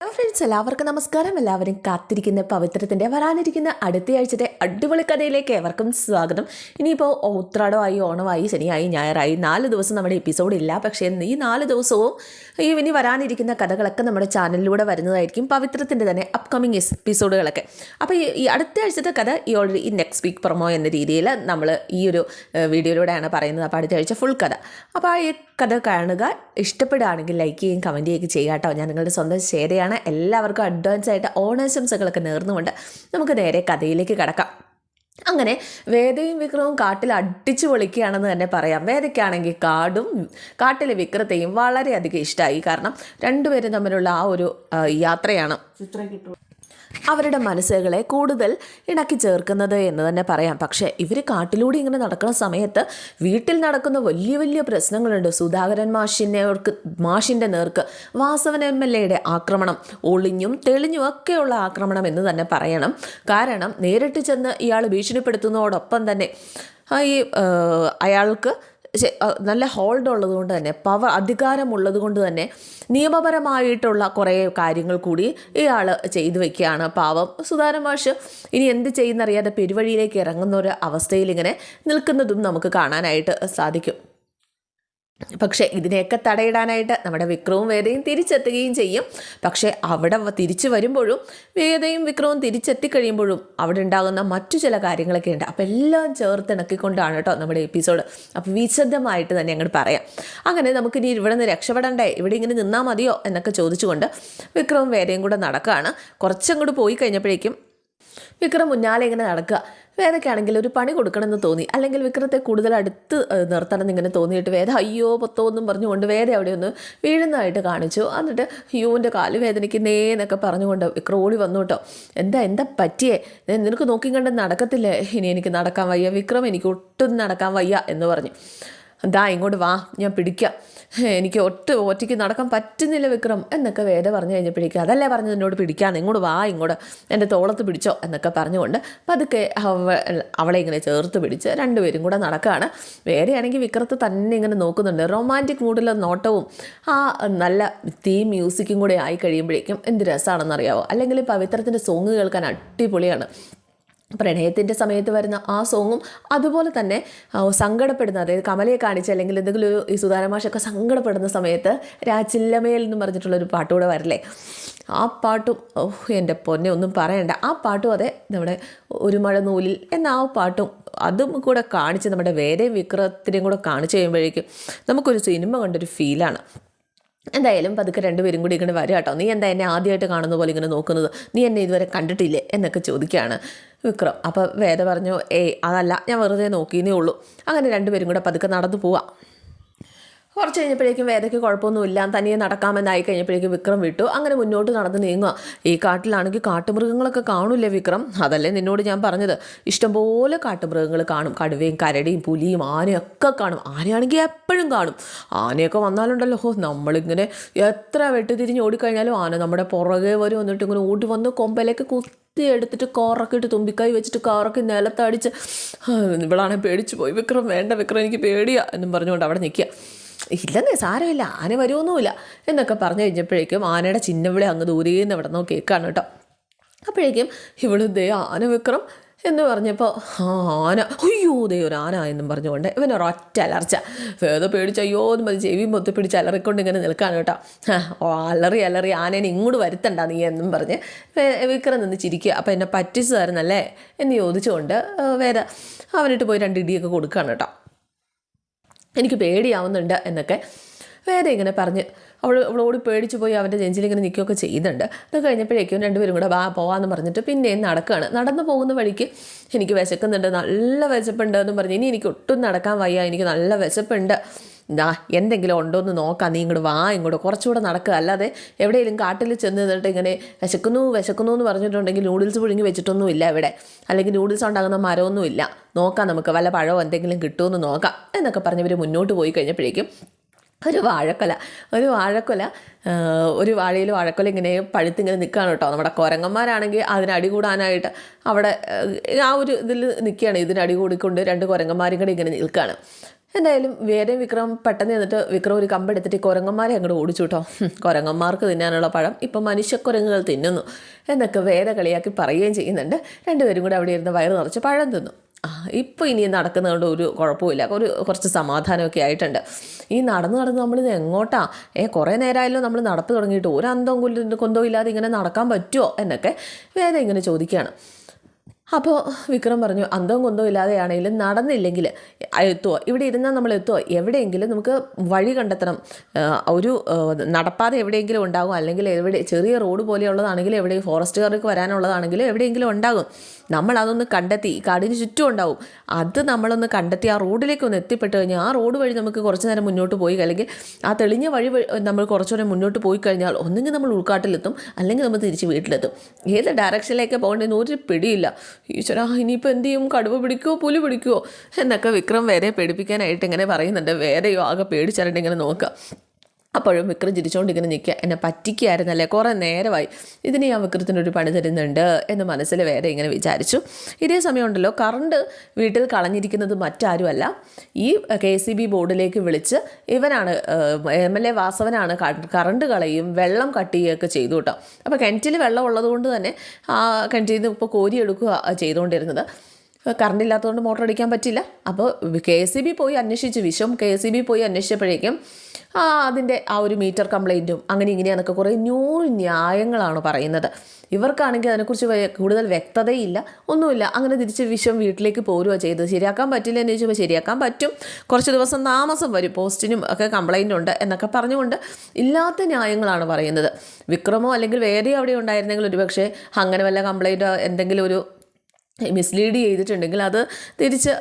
Hello friends എല്ലാവർക്കും നമസ്കാരം. എല്ലാവരും കാത്തിരിക്കുന്ന പവിത്രത്തിന്റെ വരാനിരിക്കുന്ന അടുത്തയാഴ്ചത്തെ അടിപൊളി കഥയിലേക്ക് ഏവർക്കും സ്വാഗതം. ഇനിയിപ്പോൾ ഉത്രാടമായി ഓണമായി ശനിയായി ഞായറായി നാല് ദിവസം നമ്മുടെ എപ്പിസോഡ് ഇല്ല. പക്ഷേ ഈ നാല് ദിവസവും ഈ ഇനി വരാനിരിക്കുന്ന കഥകളൊക്കെ നമ്മുടെ ചാനലിലൂടെ വരുന്നതായിരിക്കും പവിത്രത്തിന്റെ തന്നെ അപ്കമിങ് എപ്പിസോഡുകളൊക്കെ അപ്പോൾ ഈ- അടുത്ത ആഴ്ചത്തെ കഥ ഈ ഓൾറെഡി ഈ നെക്സ്റ്റ് വീക്ക് പ്രൊമോ എന്ന രീതിയിൽ നമ്മൾ ഈ ഒരു വീഡിയോയിലൂടെയാണ് പറയുന്നത്. അപ്പോൾ അടുത്ത ആഴ്ച ഫുൾ കഥ. അപ്പോൾ ആ ഈ കഥ കാണുക. ഇഷ്ടപ്പെടുകയാണെങ്കിൽ ലൈക്ക് ചെയ്യുകയും കമന്റ് ചെയ്യുകയും ചെയ്യുക കേട്ടോ ഞാൻ നിങ്ങളുടെ സ്വന്തം ശേരയാണ് എല്ലാവർക്കും അഡ്വാൻസ് ആയിട്ട് ഓണാശംസകളൊക്കെ നേർന്നുകൊണ്ട് നമുക്ക് നേരെ കഥയിലേക്ക് കടക്കാം. അങ്ങനെ വേദയും വിക്രവും കാട്ടിൽ അടിച്ചു പൊളിക്കുകയാണെന്ന് തന്നെ പറയാം. വേദയ്ക്കാണെങ്കിൽ കാടും കാട്ടിലെ വിക്രത്തെയും വളരെയധികം ഇഷ്ടമായി കാരണം രണ്ടുപേരും തമ്മിലുള്ള ആ ഒരു യാത്രയാണ്. ചിത്രം യാത്രയാണ് അവരുടെ മനസ്സുകളെ കൂടുതൽ ഇണക്കി ചേർക്കുന്നത് എന്ന് തന്നെ പറയാം. പക്ഷേ ഇവർ കാട്ടിലൂടെ ഇങ്ങനെ നടക്കുന്ന സമയത്ത് വീട്ടിൽ നടക്കുന്ന വലിയ വലിയ പ്രശ്നങ്ങളുണ്ട്. സുധാകരൻ മാഷിനേർക്ക് മാഷിന്റെ നേർക്ക് വാസവൻ എം എൽ എയുടെ ആക്രമണം ഒളിഞ്ഞും തെളിഞ്ഞും ഒക്കെയുള്ള ആക്രമണം എന്ന് തന്നെ പറയണം. കാരണം നേരിട്ട് ചെന്ന് ഇയാൾ ഭീഷണിപ്പെടുത്തുന്നതോടൊപ്പം തന്നെ ഈ അയാൾക്ക് നല്ല ഹോൾഡ് ഉള്ളത് കൊണ്ട് തന്നെ പവർ അധികാരമുള്ളത് കൊണ്ട് തന്നെ നിയമപരമായിട്ടുള്ള കുറേ കാര്യങ്ങൾ കൂടി ഇയാൾ ചെയ്തു വെക്കുകയാണ്. പാവം സുധാരൻ മാഷ് ഇനി എന്ത് ചെയ്യുന്നറിയാതെ പെരുവഴിയിലേക്ക് ഇറങ്ങുന്ന ഒരു അവസ്ഥയിൽ ഇങ്ങനെ നിൽക്കുന്നതും നമുക്ക് കാണാനായിട്ട് സാധിക്കും. പക്ഷേ ഇതിനെയൊക്കെ തടയിടാനായിട്ട് നമ്മുടെ വിക്രവും വേദയും തിരിച്ചെത്തുകയും ചെയ്യും. പക്ഷേ അവിടെ തിരിച്ചു വരുമ്പോഴും വേദയും വിക്രവും തിരിച്ചെത്തിക്കഴിയുമ്പോഴും അവിടെ ഉണ്ടാകുന്ന മറ്റു ചില കാര്യങ്ങളൊക്കെ ഉണ്ട്. അപ്പോൾ എല്ലാം ചേർത്തിണക്കിക്കൊണ്ടാണ് കേട്ടോ നമ്മുടെ എപ്പിസോഡ്. അപ്പോൾ വിശദമായിട്ട് തന്നെ അങ്ങോട്ട് പറയാം. അങ്ങനെ നമുക്കിനി ഇവിടെ നിന്ന് രക്ഷപ്പെടണ്ടേ? ഇവിടെ ഇങ്ങനെ നിന്നാൽ മതിയോ എന്നൊക്കെ ചോദിച്ചുകൊണ്ട് വിക്രവും വേദയും കൂടെ നടക്കുകയാണ് കുറച്ചങ്ങോട്ട് പോയി കഴിഞ്ഞപ്പോഴേക്കും വിക്രം മുന്നാലെ ഇങ്ങനെ നടക്കുക. വേദയ്ക്കാണെങ്കിൽ ഒരു പണി കൊടുക്കണമെന്ന് തോന്നി. അല്ലെങ്കിൽ വിക്രത്തെ കൂടുതൽ അടുത്ത് നിർത്തണമെന്ന് നിർത്തണം എന്നിങ്ങനെ തോന്നിയിട്ട് വേദ അയ്യോ പൊത്തോ എന്നും പറഞ്ഞുകൊണ്ട് വേദ അവിടെ ഒന്ന് വീഴുന്നതായിട്ട് കാണിച്ചു. എന്നിട്ട് ഹ്യൂവിന്റെ കാൽ വേദനിക്കുന്നേ എന്നൊക്കെ പറഞ്ഞുകൊണ്ട് വിക്രം ഓടി വന്നു കേട്ടോ. എന്താ എന്താ പറ്റിയേ? നിനക്ക് നോക്കി കണ്ട് നടക്കത്തില്ലേ? ഇനി എനിക്ക് നടക്കാൻ വയ്യ. വിക്രം എനിക്ക് ഒട്ടും നടക്കാൻ വയ്യ എന്ന് പറഞ്ഞു. ദാ ഇങ്ങോട്ട് വാ ഞാൻ പിടിക്കാം. എനിക്ക് ഒറ്റ ഒറ്റയ്ക്ക് നടക്കാൻ പറ്റുന്നില്ല വിക്രം എന്നൊക്കെ വേദ പറഞ്ഞു കഴിഞ്ഞപ്പോഴേക്കും അതല്ലേ പറഞ്ഞു എന്നോട് പിടിക്കാൻ ഇങ്ങോട്ട് വാ ഇങ്ങോട്ട്. എന്റെ തോളത്ത് പിടിച്ചോ എന്നൊക്കെ പറഞ്ഞുകൊണ്ട് പതുക്കെ അവ അവളെ ഇങ്ങനെ ചേർത്ത് പിടിച്ച് രണ്ടുപേരും കൂടെ നടക്കുകയാണ് വേദയാണെങ്കിൽ വിക്രത്ത് തന്നെ ഇങ്ങനെ നോക്കുന്നുണ്ട്. റൊമാന്റിക് മൂഡിലെ നോട്ടവും ആ നല്ല തീം മ്യൂസിക്കും കൂടെ ആയി കഴിയുമ്പോഴേക്കും എന്ത് രസമാണെന്നറിയാവോ അല്ലെങ്കിൽ പവിത്രത്തിന്റെ സോങ് കേൾക്കാൻ അടിപൊളിയാണ്. പ്രണയത്തിന്റെ സമയത്ത് വരുന്ന ആ സോങ്ങും അതുപോലെ തന്നെ സങ്കടപ്പെടുന്ന അതായത് കമലയെ കാണിച്ച് അല്ലെങ്കിൽ എന്തെങ്കിലും ഒരു ഈ സുധാരമാഷൊക്കെ സങ്കടപ്പെടുന്ന സമയത്ത് രാച്ചില്ലമേൽ എന്ന് പറഞ്ഞിട്ടുള്ളൊരു പാട്ടുകൂടെ വരില്ലേ? ആ പാട്ടും ഓഹ് എന്റെ പൊന്നെ ഒന്നും പറയണ്ട. ആ പാട്ടും അതെ നമ്മുടെ ഒരു മഴ നൂലിൽ എന്ന ആ പാട്ടും അതും കൂടെ കാണിച്ച് നമ്മുടെ വേദയും വിക്രത്തിനെയും കൂടെ കാണിച്ച് കഴിയുമ്പോഴേക്കും നമുക്കൊരു സിനിമ കണ്ടൊരു ഫീലാണ്. എന്തായാലും പതുക്കെ രണ്ടുപേരും കൂടി ഇങ്ങനെ വരിക കേട്ടോ. നീ എന്താ എന്നെ ആദ്യമായിട്ട് കാണുന്ന പോലെ ഇങ്ങനെ നോക്കുന്നത്? നീ എന്നെ ഇതുവരെ കണ്ടിട്ടില്ലേ? എന്നൊക്കെ ചോദിക്കുകയാണ് വിക്രം. അപ്പോൾ വേദ പറഞ്ഞു ഏയ് അതല്ല ഞാൻ വെറുതെ നോക്കിയെന്നേ ഉള്ളൂ. അങ്ങനെ രണ്ടുപേരും കൂടെ പതുക്കെ നടന്നു പോവാം. കുറച്ച് കഴിഞ്ഞപ്പോഴേക്കും വേദയ്ക്ക് കുഴപ്പമൊന്നുമില്ല. തനിയെ നടക്കാമെന്നായി കഴിഞ്ഞപ്പോഴേക്കും വിക്രം വിട്ടു. അങ്ങനെ മുന്നോട്ട് നടന്ന് നീങ്ങുക. ഈ കാട്ടിലാണെങ്കിൽ കാട്ടുമൃഗങ്ങളൊക്കെ കാണില്ലേ വിക്രം? അതല്ലേ നിന്നോട് ഞാൻ പറഞ്ഞത്. ഇഷ്ടംപോലെ കാട്ടുമൃഗങ്ങൾ കാണും. കടുവയും കരടിയും പുലിയും ആനയൊക്കെ കാണും. ആനയാണെങ്കിൽ എപ്പോഴും കാണും. ആനയൊക്കെ വന്നാലുണ്ടല്ലോ. ഹോ നമ്മളിങ്ങനെ എത്ര വെട്ടിതിരിഞ്ഞ് ഓടിക്കഴിഞ്ഞാലും ആന നമ്മുടെ പുറകെ വരും എന്നിട്ട് ഇങ്ങനെ ഓടി വന്ന് കൊമ്പലേക്ക് കുത്തി എടുത്തിട്ട് കോറക്കിട്ട് തുമ്പിക്കായി വെച്ചിട്ട് കോറക്കി നിലത്തടിച്ച് ഇവളാണെങ്കിൽ പേടിച്ചു പോയി. വിക്രം വേണ്ട വിക്രം എനിക്ക് പേടിയാ എന്നും പറഞ്ഞുകൊണ്ട് അവിടെ നിൽക്കുക. ഇല്ലെന്നേ സാരമില്ല ആന വരുമൊന്നുമില്ല എന്നൊക്കെ പറഞ്ഞു കഴിഞ്ഞപ്പോഴേക്കും ആനയുടെ ചിഹ്നവിളി അങ്ങ് ദൂരേന്ന് ഇവിടെ നിന്ന് കേൾക്കാണ് കേട്ടോ. അപ്പോഴേക്കും ഇവൾ ദേ ആന വിക്രം എന്ന് പറഞ്ഞപ്പോൾ ആന അയ്യോ ദേ ഒരു ആന എന്നും പറഞ്ഞുകൊണ്ട് ഇവൻ ഒരൊറ്റ അലർച്ച. വേദ പേടിച്ച് അയ്യോ എന്ന് പറഞ്ഞ് ചെവി മൊത്തി പിടിച്ച് അലറിക്കൊണ്ട് ഇങ്ങനെ നിൽക്കാണ് കേട്ടോ. അലറി അലറി ആനേനെ ഇങ്ങോട്ട് വരുത്തണ്ട നീ എന്നും പറഞ്ഞ് വിക്രം നിന്ന് ചിരിക്കുക. അപ്പം എന്നെ പറ്റിച്ചതായിരുന്നല്ലേ എന്ന് ചോദിച്ചുകൊണ്ട് വേദ അവനിട്ട് പോയി രണ്ട് ഇടിയൊക്കെ കൊടുക്കുകയാണ് കേട്ടോ. എനിക്ക് പേടിയാവുന്നുണ്ട് എന്നൊക്കെ വേറെ ഇങ്ങനെ പറഞ്ഞ് അവൾ അവളോട് പേടിച്ചു പോയി അവന്റെ നെഞ്ചിലിങ്ങനെ നിൽക്കുകയൊക്കെ ചെയ്യുന്നുണ്ട്. അത് കഴിഞ്ഞപ്പോഴേക്കും രണ്ടുപേരും കൂടെ വാ പോവാന്ന് പറഞ്ഞിട്ട് പിന്നെ നടക്കുകയാണ്. നടന്നു പോകുന്ന വഴിക്ക് എനിക്ക് വിശക്കുന്നുണ്ട്. നല്ല വിശപ്പുണ്ട് എന്ന് പറഞ്ഞ് ഇനി എനിക്ക് ഒട്ടും നടക്കാൻ വയ്യ. എനിക്ക് നല്ല വിശപ്പുണ്ട്. ദാ എന്തെങ്കിലും ഉണ്ടോ എന്ന് നോക്കാം നീ ഇങ്ങോട്ട് വാ ഇങ്ങോട്ട് കുറച്ചുകൂടെ നടക്കുക അല്ലാതെ എവിടെയെങ്കിലും കാട്ടിൽ ചെന്ന് നിന്നിട്ട് ഇങ്ങനെ വിശക്കുന്നു വിശക്കുന്നു എന്ന് പറഞ്ഞിട്ടുണ്ടെങ്കിൽ നൂഡിൽസ് പുഴുങ്ങി വെച്ചിട്ടൊന്നും ഇല്ല ഇവിടെ. അല്ലെങ്കിൽ നൂഡിൽസ് ഉണ്ടാകുന്ന മരമൊന്നും ഇല്ല നോക്കാം നമുക്ക് വല്ല പഴമോ എന്തെങ്കിലും കിട്ടുമെന്ന് നോക്കാം എന്നൊക്കെ പറഞ്ഞ് ഇവർ മുന്നോട്ട് പോയി കഴിഞ്ഞപ്പോഴേക്കും ഒരു വാഴക്കൊല ഒരു വാഴക്കൊല ഒരു വാഴയിൽ വാഴക്കൊല ഇങ്ങനെ പഴുത്തിങ്ങനെ നിൽക്കുകയാണ് കേട്ടോ. നമ്മുടെ കുരങ്ങന്മാരാണെങ്കിൽ അതിന് അടി കൂടാനായിട്ട് അവിടെ ആ, ഒരു ഇതിൽ നിൽക്കുകയാണ് ഇതിന് അടി കൂടിക്കൊണ്ട് രണ്ട് കുരങ്ങന്മാരും കൂടെ ഇങ്ങനെ നിൽക്കുകയാണ് എന്തായാലും വേറെ വിക്രം പെട്ടെന്ന് എന്നിട്ട് വിക്രം ഒരു കമ്പെടുത്തിട്ട് കുരങ്ങന്മാരെ അങ്ങോട്ട് ഓടിച്ചു കേട്ടോ കുരങ്ങന്മാർക്ക് തിന്നാനുള്ള പഴം. ഇപ്പം മനുഷ്യക്കുരങ്ങുകൾ തിന്നുന്നു. എന്നൊക്കെ വേദ കളിയാക്കി പറയുകയും ചെയ്യുന്നുണ്ട്. രണ്ടുപേരും കൂടെ അവിടെ ഇരുന്ന് വയറ് നിറച്ച് പഴം തിന്നു. ഇപ്പോൾ ഇനി നടക്കുന്നതുകൊണ്ട് ഒരു കുഴപ്പമില്ല. ഒരു കുറച്ച് സമാധാനമൊക്കെ ആയിട്ടുണ്ട്. ഈ നടന്ന് നടന്ന് നമ്മളിത് എങ്ങോട്ടാ? ഏ കുറേ നേരമായല്ലോ നമ്മൾ നടപ്പ് തുടങ്ങിയിട്ട്. ഒരു അന്തവും കൊന്തവും ഇല്ലാതെ ഇങ്ങനെ നടക്കാൻ പറ്റുമോ എന്നൊക്കെ വേദ ഇങ്ങനെ ചോദിക്കുകയാണ്. അപ്പോൾ വിക്രം പറഞ്ഞു അന്തവും കൊന്തവും ഇല്ലാതെയാണെങ്കിലും നടന്നില്ലെങ്കിൽ എത്തുമോ ഇവിടെ ഇരുന്നാൽ നമ്മൾ എത്തുമോ എവിടെയെങ്കിലും നമുക്ക് വഴി കണ്ടെത്തണം. ഒരു നടപ്പാതെ എവിടെയെങ്കിലും ഉണ്ടാകും. അല്ലെങ്കിൽ എവിടെ ചെറിയ റോഡ് പോലെയുള്ളതാണെങ്കിലും എവിടെ ഫോറസ്റ്റുകാർക്ക് വരാനുള്ളതാണെങ്കിലും എവിടെയെങ്കിലും ഉണ്ടാകും. നമ്മൾ അതൊന്ന് കണ്ടെത്തി ഈ കാടിന് ചുറ്റും ഉണ്ടാവും. അത് നമ്മളൊന്ന് കണ്ടെത്തി ആ റോഡിലേക്ക് ഒന്ന് എത്തിപ്പെട്ട് കഴിഞ്ഞാൽ ആ റോഡ് വഴി നമുക്ക് കുറച്ച് നേരം മുന്നോട്ട് പോയി അല്ലെങ്കിൽ ആ തെളിഞ്ഞ വഴി നമ്മൾ നേരം മുന്നോട്ട് പോയി കഴിഞ്ഞാൽ ഒന്നെങ്കിൽ നമ്മൾ ഉൾക്കാട്ടിലെത്തും അല്ലെങ്കിൽ നമ്മൾ തിരിച്ച് വീട്ടിലെത്തും. ഏത് ഡയറക്ഷനിലേക്ക് പോകേണ്ടതെന്ന് ഒരു പിടിയില്ല. ഈശ്വരാ ഇനിയിപ്പോൾ എന്ത് ചെയ്യും? കടുവ പിടിക്കുമോ പുലി പിടിക്കുമോ എന്നൊക്കെ വിക്രം വേറെ പേടിപ്പിക്കാനായിട്ട് ഇങ്ങനെ പറയുന്നുണ്ട്. വേറെയോ ആകെ പേടിച്ചാലിട്ട് ഇങ്ങനെ നോക്കുക. അപ്പോഴും വിക്രം ചിരിച്ചുകൊണ്ട് ഇങ്ങനെ നിൽക്കുക. എന്നെ പറ്റിക്കുകയായിരുന്നല്ലേ? കുറേ നേരമായി. ഇതിന് ഞാൻ വിക്രത്തിനൊരു പണി തരുന്നുണ്ട് എന്ന് മനസ്സിൽ വേറെ ഇങ്ങനെ വിചാരിച്ചു. ഇതേ സമയമുണ്ടല്ലോ കറണ്ട് വീട്ടിൽ കളഞ്ഞിരിക്കുന്നത് മറ്റാരുമല്ല. ഈ കെ സി ബി ബോർഡിലേക്ക് വിളിച്ച് ഇവനാണ് എം എൽ എ വാസവനാണ് കറണ്ട് കളയും വെള്ളം കട്ട് ചെയ്യുകയൊക്കെ ചെയ്തു കേട്ടോ. അപ്പോൾ കിണറ്റിൽ വെള്ളം ഉള്ളതുകൊണ്ട് തന്നെ കിണറ്റിൽ നിന്ന് ഇപ്പോൾ കോരിയെടുക്കുക ചെയ്തുകൊണ്ടിരുന്നത്. കറണ്ട് ഇല്ലാത്തതുകൊണ്ട് മോട്ടർ അടിക്കാൻ പറ്റില്ല. അപ്പോൾ കെ എസ് ബി പോയി അന്വേഷിച്ച് വിശ്വം കെ എസ് ബി പോയി അന്വേഷിച്ചപ്പോഴേക്കും ആ അതിന്റെ ആ ഒരു മീറ്റർ കംപ്ലൈന്റും അങ്ങനെ ഇങ്ങനെയാണെന്നൊക്കെ കുറേ നൂറ് ന്യായങ്ങളാണ് പറയുന്നത്. ഇവർക്കാണെങ്കിൽ അതിനെക്കുറിച്ച് കൂടുതൽ വ്യക്തതയില്ല ഒന്നുമില്ല. അങ്ങനെ തിരിച്ച് വിശ്വം വീട്ടിലേക്ക് പോരുക ചെയ്തത്. ശരിയാക്കാൻ പറ്റില്ല എന്ന് ചോദിച്ചപ്പോൾ ശരിയാക്കാൻ പറ്റും. കുറച്ച് ദിവസം താമസം വരും. പോസ്റ്റിനും ഒക്കെ കംപ്ലൈന്റ് ഉണ്ട് എന്നൊക്കെ പറഞ്ഞുകൊണ്ട് ഇല്ലാത്ത ന്യായങ്ങളാണ് പറയുന്നത്. വിക്രമോ അല്ലെങ്കിൽ വേറെ അവിടെ ഉണ്ടായിരുന്നെങ്കിൽ ഒരുപക്ഷെ അങ്ങനെ വല്ല കംപ്ലൈന്റോ എന്തെങ്കിലും ഒരു മിസ്ലീഡ് ചെയ്തിട്ടുണ്ടെങ്കിൽ അത് തിരിച്ച്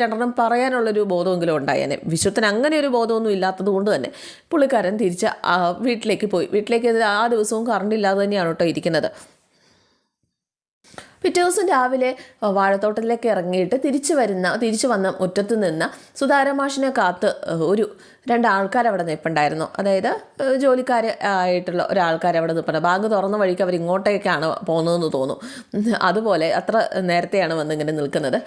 രണ്ടെണ്ണം പറയാനുള്ളൊരു ബോധമെങ്കിലും ഉണ്ടായേനെ വിശ്വത്തിന് അങ്ങനെ ഒരു ബോധമൊന്നും ഇല്ലാത്തത് കൊണ്ട് തന്നെ പുള്ളിക്കാരൻ തിരിച്ച് വീട്ടിലേക്ക് പോയി. വീട്ടിലേക്ക് ആ ദിവസവും കറണ്ട് ഇല്ലാതെ തന്നെയാണ് കേട്ടോ ഇരിക്കുന്നത്. പിറ്റേ ദിവസം രാവിലെ വാഴത്തോട്ടത്തിലേക്ക് ഇറങ്ങിയിട്ട് തിരിച്ചു വരുന്ന തിരിച്ചു വന്ന മുറ്റത്ത് നിന്ന് സുധാരമാഷിനെ കാത്ത് ഒരു രണ്ട് ആൾക്കാർ അവിടെ നിൽപ്പുണ്ടായിരുന്നു അതായത് ജോലിക്കാർ ആയിട്ടുള്ള ഒരാൾക്കാർ അവിടെ നിൽപ്പുണ്ട് ബാങ്ക് തുറന്ന വഴിക്ക് അവർ ഇങ്ങോട്ടേക്കാണ് പോകുന്നതെന്ന് തോന്നുന്നു. അതുപോലെ അത്ര നേരത്തെയാണ് വന്നിങ്ങനെ നിൽക്കുന്നത്.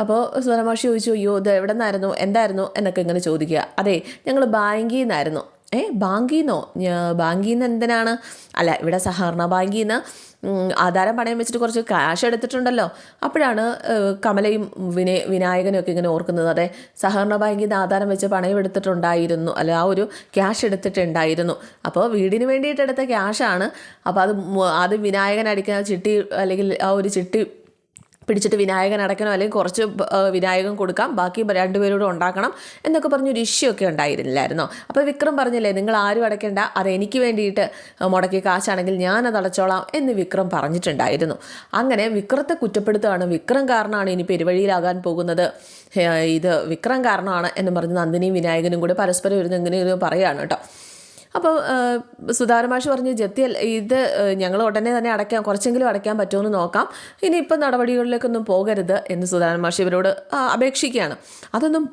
അപ്പോൾ സുധാരമാഷി ചോദിച്ചു അയ്യോ ഇത് എവിടെ നിന്നായിരുന്നു എന്തായിരുന്നു? എന്നൊക്കെ ഇങ്ങനെ ചോദിക്കുക. അതെ ഞങ്ങൾ ബാങ്കിൽ നിന്നായിരുന്നു ഏ ബാങ്കിൽ നിന്നോ ബാങ്കിൽ നിന്ന് എന്തിനാണ് അല്ല ഇവിടെ സഹകരണ ബാങ്കിൽ നിന്ന് ആധാരം പണയം വെച്ചിട്ട് കുറച്ച് ക്യാഷ് എടുത്തിട്ടുണ്ടല്ലോ. അപ്പോഴാണ് കമലയും വിനയ വിനായകനും ഒക്കെ ഇങ്ങനെ ഓർക്കുന്നത്. അതെ സഹകരണ ബാങ്കിൽ നിന്ന് ആധാരം വെച്ച് പണയം എടുത്തിട്ടുണ്ടായിരുന്നു. അല്ല ആ ഒരു ക്യാഷ് എടുത്തിട്ടുണ്ടായിരുന്നു. അപ്പോൾ വീടിന് വേണ്ടിയിട്ട് എടുത്ത ക്യാഷാണ് അപ്പോൾ അത് അത് വിനായകൻ അടിക്കുന്ന ചിട്ടി അല്ലെങ്കിൽ ആ ഒരു ചിട്ടി പിടിച്ചിട്ട് വിനായകൻ അടയ്ക്കണം അല്ലെങ്കിൽ കുറച്ച് വിനായകൻ കൊടുക്കാം. ബാക്കി രണ്ടുപേരോട് ഉണ്ടാക്കണം എന്നൊക്കെ പറഞ്ഞൊരു ഇഷ്യൂ ഒക്കെ ഉണ്ടായിരുന്നില്ലായിരുന്നോ? അപ്പോൾ വിക്രം പറഞ്ഞില്ലേ നിങ്ങൾ ആരും അടയ്ക്കേണ്ട. അത് എനിക്ക് വേണ്ടിയിട്ട് മുടക്കിയ കാശാണെങ്കിൽ ഞാനത് അടച്ചോളാം എന്ന് വിക്രം പറഞ്ഞിട്ടുണ്ടായിരുന്നു. അങ്ങനെ വിക്രത്തെ കുറ്റപ്പെടുത്തുകയാണ്. വിക്രം കാരണമാണ് ഇനി പെരുവഴിയിലാകാൻ പോകുന്നത്. ഇത് വിക്രം കാരണമാണ് എന്ന് പറഞ്ഞ് നന്ദിനിയും വിനായകനും കൂടെ പരസ്പരം ഇരുന്ന് ഇങ്ങനെ പറയുകയാണ് കേട്ടോ. അപ്പോൾ സുധാരമാഷ് പറഞ്ഞു അല്ല- ഇത് ഞങ്ങൾ ഉടനെ തന്നെ അടയ്ക്കാം കുറച്ചെങ്കിലും അടയ്ക്കാൻ പറ്റുമെന്ന് നോക്കാം. ഇനി ഇപ്പം നടപടികളിലേക്കൊന്നും പോകരുത് എന്ന് സുധാരമാഷ് ഇവരോട് അപേക്ഷിക്കുകയാണ്. അതൊന്നും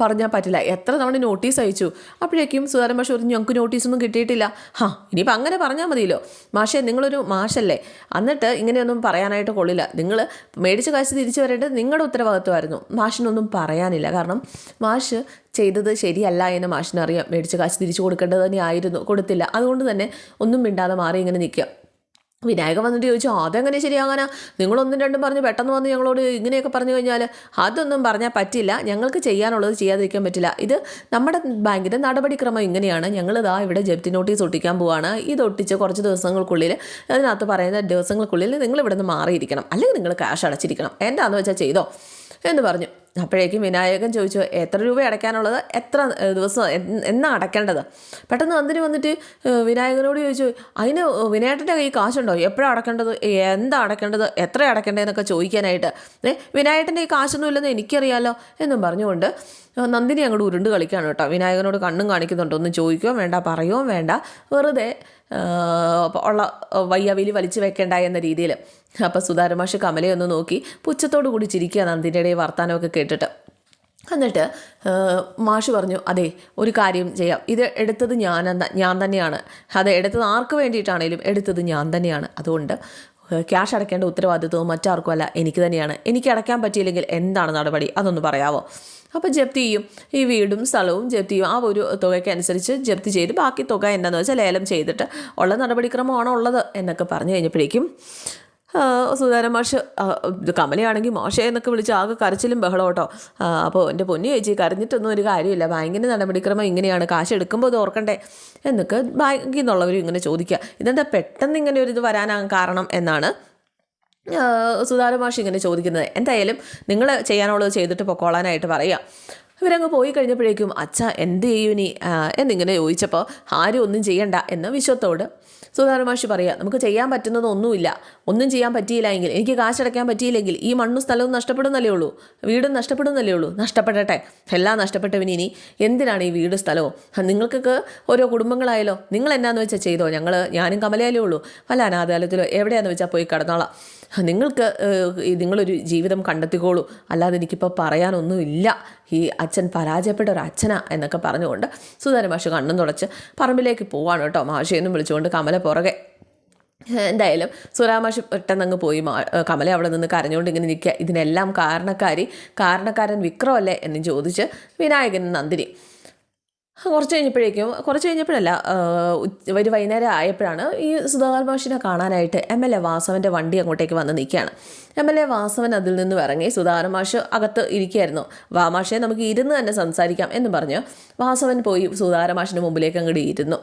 പറഞ്ഞാൽ പറ്റില്ല. എത്ര തവണ നോട്ടീസ് അയച്ചു. അപ്പോഴേക്കും സുധാരൻ മാഷ് പറഞ്ഞു ഞങ്ങൾക്ക് നോട്ടീസൊന്നും കിട്ടിയിട്ടില്ല. ഹാ ഇനിയിപ്പോൾ അങ്ങനെ പറഞ്ഞാൽ മതിയല്ലോ. മാഷേ നിങ്ങളൊരു മാഷല്ലേ? എന്നിട്ട് ഇങ്ങനെയൊന്നും പറയാനായിട്ട് കൊള്ളില്ല. നിങ്ങൾ മേടിച്ച കാശ് തിരിച്ചു വരേണ്ടത് നിങ്ങളുടെ ഉത്തരവാദിത്വമായിരുന്നു. മാഷിനൊന്നും പറയാനില്ല. കാരണം മാഷ് ചെയ്തത് ശരിയല്ല എന്ന് മാഷിനറിയാം. മേടിച്ച കാശ് തിരിച്ചു കൊടുക്കേണ്ടത് തന്നെ ആയിരുന്നു കൊടുത്തില്ല. അതുകൊണ്ട് തന്നെ ഒന്നും മിണ്ടാതെ മാറി ഇങ്ങനെ നിൽക്കുക. വിനായകൻ വന്നിട്ട് ചോദിച്ചു അതെങ്ങനെ ശരിയാകാനാ? നിങ്ങളൊന്നും രണ്ടും പറഞ്ഞ് പെട്ടെന്ന് വന്ന് ഞങ്ങളോട് ഇങ്ങനെയൊക്കെ പറഞ്ഞു കഴിഞ്ഞാൽ അതൊന്നും പറഞ്ഞാൽ പറ്റില്ല. ഞങ്ങൾക്ക് ചെയ്യാനുള്ളത് ചെയ്യാതിരിക്കാൻ പറ്റില്ല. ഇത് നമ്മുടെ ബാങ്കിന്റെ നടപടിക്രമം ഇങ്ങനെയാണ്. ഞങ്ങൾ ഇതാ ഇവിടെ ജപ്തി നോട്ടീസ് ഒട്ടിക്കാൻ പോവാണ്. ഇത് ഒട്ടിച്ച് കുറച്ച് ദിവസങ്ങൾക്കുള്ളിൽ അതിനകത്ത് പറയുന്ന ദിവസങ്ങൾക്കുള്ളിൽ നിങ്ങൾ ഇവിടെ നിന്ന് മാറിയിരിക്കണം. അല്ലെങ്കിൽ നിങ്ങൾ ക്യാഷ് അടച്ചിരിക്കണം. എന്താണെന്ന് വെച്ചാൽ ചെയ്തോ? എന്ന് പറഞ്ഞു. അപ്പോഴേക്കും വിനായകൻ ചോദിച്ചു എത്ര രൂപ അടയ്ക്കാനുള്ളത്? എത്ര ദിവസം എന്ന് അടയ്ക്കേണ്ടത്? പെട്ടെന്ന് നന്ദിനി വന്നിട്ട് വിനായകനോട് ചോദിച്ചു അതിന് വിനായകന്റെ കയ്യിൽ കാശുണ്ടോ? എപ്പോഴാണ് അടക്കേണ്ടത് എന്താ അടയ്ക്കേണ്ടത്? എത്ര അടയ്ക്കേണ്ടതെന്നൊക്കെ ചോദിക്കാനായിട്ട്. ഏ വിനായകന്റെ ഈ കാശൊന്നും ഇല്ലെന്ന് എനിക്കറിയാലോ? എന്നും പറഞ്ഞുകൊണ്ട് നന്ദിനി അങ്ങോട്ട് ഉരുണ്ട് കളിക്കുകയാണ് കേട്ടോ. വിനായകനോട് കണ്ണും കാണിക്കുന്നുണ്ട്. ഒന്നും ചോദിക്കുകയോ വേണ്ട പറയുകയോ വേണ്ട. വെറുതെ ഉള്ള വയ്യാവിലി വലിച്ചു വെക്കേണ്ട എന്ന രീതിയിൽ. അപ്പോൾ സുധാരമാഷ് കമലയെ ഒന്ന് നോക്കി പുച്ഛത്തോടു കൂടി ചിരിക്കുക നന്ദിനിയുടെ വർത്തമാനമൊക്കെ കേട്ടിട്ട്. എന്നിട്ട് മാഷ് പറഞ്ഞു അതെ ഒരു കാര്യം ചെയ്യാം. ഇത് എടുത്തത് ഞാൻ ഞാൻ തന്നെയാണ്. അത് എടുത്തത് ആർക്ക് വേണ്ടിയിട്ടാണേലും എടുത്തത് ഞാൻ തന്നെയാണ്. അതുകൊണ്ട് ക്യാഷ് അടയ്ക്കേണ്ട ഉത്തരവാദിത്വവും മറ്റാർക്കും അല്ല എനിക്ക് തന്നെയാണ്. എനിക്ക് അടയ്ക്കാൻ പറ്റിയില്ലെങ്കിൽ എന്താണ് നടപടി? അതൊന്ന് പറയാമോ അപ്പോൾ ജപ്തി ചെയ്യും ഈ വീടും സ്ഥലവും ജപ്തി ചെയ്യും ആ ഒരു തുകയ്ക്ക് അനുസരിച്ച് ജപ്തി ചെയ്ത് ബാക്കി തുക എന്താണെന്ന് വെച്ചാൽ ലേലം ചെയ്തിട്ട് ഉള്ള നടപടിക്രമമാണോ ഉള്ളത് എന്നൊക്കെ പറഞ്ഞു കഴിഞ്ഞപ്പോഴേക്കും സുധാരൻ മാഷ് കമലയാണെങ്കിൽ മോശം എന്നൊക്കെ വിളിച്ച് ആകെ കരച്ചിലും ബഹളം കേട്ടോ. അപ്പോൾ എന്റെ പൊന്നു ചേച്ചി കരഞ്ഞിട്ടൊന്നും ഒരു കാര്യമില്ല. ബാങ്കിന്റെ നടപടിക്രമം ഇങ്ങനെയാണ്. കാശ് എടുക്കുമ്പോൾ ഓർക്കണ്ടേ? എന്നൊക്കെ ബാങ്കിൽ നിന്നുള്ളവരും ഇങ്ങനെ ചോദിക്കുക. ഇതെന്താ പെട്ടെന്ന് ഇങ്ങനെ ഒരു ഇത് വരാനാണ് കാരണം എന്നാണ് സുധാര മാഷ് ഇങ്ങനെ ചോദിക്കുന്നത്. എന്തായാലും നിങ്ങൾ ചെയ്യാനുള്ളത് ചെയ്തിട്ട് പൊക്കോളാനായിട്ട് പറയാം ഇവരങ്ങ് പോയി കഴിഞ്ഞപ്പോഴേക്കും അച്ഛ എന്ത് ചെയ്യും ഇനി ആ, എന്നിങ്ങനെ ചോദിച്ചപ്പോൾ ആരും ഒന്നും ചെയ്യണ്ട എന്ന് വിശ്വത്തോട് സുധാരമാഷി പറയുക നമുക്ക് ചെയ്യാൻ പറ്റുന്നതൊന്നുമില്ല ഒന്നും ചെയ്യാൻ പറ്റിയില്ല എങ്കിൽ എനിക്ക് കാശടക്കാൻ പറ്റിയില്ലെങ്കിൽ ഈ മണ്ണും സ്ഥലവും നഷ്ടപ്പെടുന്നല്ലേ ഉള്ളൂ. വീടും നഷ്ടപ്പെടുന്നല്ലേ ഉള്ളൂ. നഷ്ടപ്പെടട്ടെ. എല്ലാം നഷ്ടപ്പെട്ടവന് ഇനി എന്തിനാണ് ഈ വീട് സ്ഥലവും? നിങ്ങൾക്കൊക്കെ ഓരോ കുടുംബങ്ങളായാലോ നിങ്ങൾ എന്നാന്ന് വെച്ചാൽ ചെയ്തോ? ഞങ്ങൾ ഞാനും കമലയാലേ ഉള്ളൂ. വല്ല അനാഥാലയത്തിലോ എവിടെയാന്ന് വെച്ചാൽ പോയി കിടന്നോളാം. നിങ്ങൾക്ക് നിങ്ങളൊരു ജീവിതം കണ്ടെത്തിക്കോളൂ. അല്ലാതെ എനിക്കിപ്പോൾ പറയാനൊന്നുമില്ല. ഈ അച്ഛൻ പരാജയപ്പെട്ട ഒരു അച്ഛനാ എന്നൊക്കെ പറഞ്ഞുകൊണ്ട് സുധാര മാഷ് കണ്ണും തുടച്ച് പറമ്പിലേക്ക് പോവാണ് കേട്ടോ. മാഷയെന്നും വിളിച്ചുകൊണ്ട് കമല പുറകെ. എന്തായാലും സുരാമാഷ് പെട്ടെന്നങ്ങ് പോയി കമല അവിടെ നിന്ന് കരഞ്ഞുകൊണ്ട് ഇങ്ങനെ നിൽക്കുക. ഇതിനെല്ലാം കാരണക്കാരി കാരണക്കാരൻ വിക്രമല്ലേ എന്ന് ചോദിച്ച് വിനായകൻ നന്ദിനി. കുറച്ച് കഴിഞ്ഞപ്പോഴേക്കും കുറച്ച് കഴിഞ്ഞപ്പോഴല്ല ഒരു വൈകുന്നേരം ആയപ്പോഴാണ് ഈ സുധാകർ മാഷിനെ കാണാനായിട്ട് എം എൽ എ വാസവന്റെ വണ്ടി അങ്ങോട്ടേക്ക് വന്ന് നിൽക്കുകയാണ്. എം എൽ എ വാസവൻ അതിൽ നിന്ന് ഇറങ്ങി സുധാകർ മാഷ് അകത്ത് ഇരിക്കുകയായിരുന്നു. വാമാഷെ നമുക്ക് ഇരുന്ന് തന്നെ സംസാരിക്കാം എന്ന് പറഞ്ഞു വാസവൻ പോയി സുധാകര മാഷിന്റെ മുമ്പിലേക്ക് അങ്ങോട്ട് ഇരുന്നു.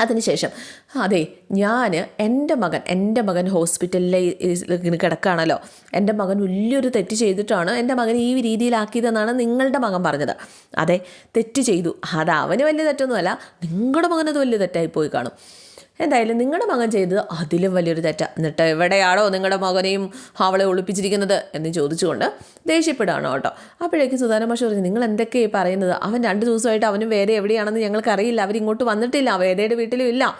അതിനുശേഷം അതെ ഞാൻ എന്റെ മകൻ എന്റെ മകൻ ഹോസ്പിറ്റലിൽ കിടക്കുകയാണല്ലോ. എന്റെ മകൻ വലിയൊരു തെറ്റ് ചെയ്തിട്ടാണ് എന്റെ മകൻ ഈ രീതിയിലാക്കിയതെന്നാണ് നിങ്ങളുടെ മകൻ പറഞ്ഞത്. അതെ തെറ്റ് ചെയ്തു. അത് അവന് വലിയ തെറ്റൊന്നുമല്ല നിങ്ങളുടെ മകനത് വലിയ തെറ്റായി പോയി കാണും. എന്തായാലും നിങ്ങളുടെ മകൻ ചെയ്തത് അതിലും വലിയൊരു തെറ്റാണ് എന്നിട്ട് എവിടെയാണോ നിങ്ങളുടെ മകനെയും അവളെ ഒളിപ്പിച്ചിരിക്കുന്നത് എന്ന് ചോദിച്ചുകൊണ്ട് ദേഷ്യപ്പെടുകയാണോ കേട്ടോ. അപ്പോഴേക്ക് സുധാന മാഷ് പറഞ്ഞു നിങ്ങൾ എന്തൊക്കെയാണ് പറയുന്നത്? അവൻ രണ്ട് ദിവസമായിട്ട് അവനും വേറെ എവിടെയാണെന്ന് ഞങ്ങൾക്കറിയില്ല. അവരിങ്ങോട്ട് വന്നിട്ടില്ല. വേദയുടെ വീട്ടിലും ഇല്ല.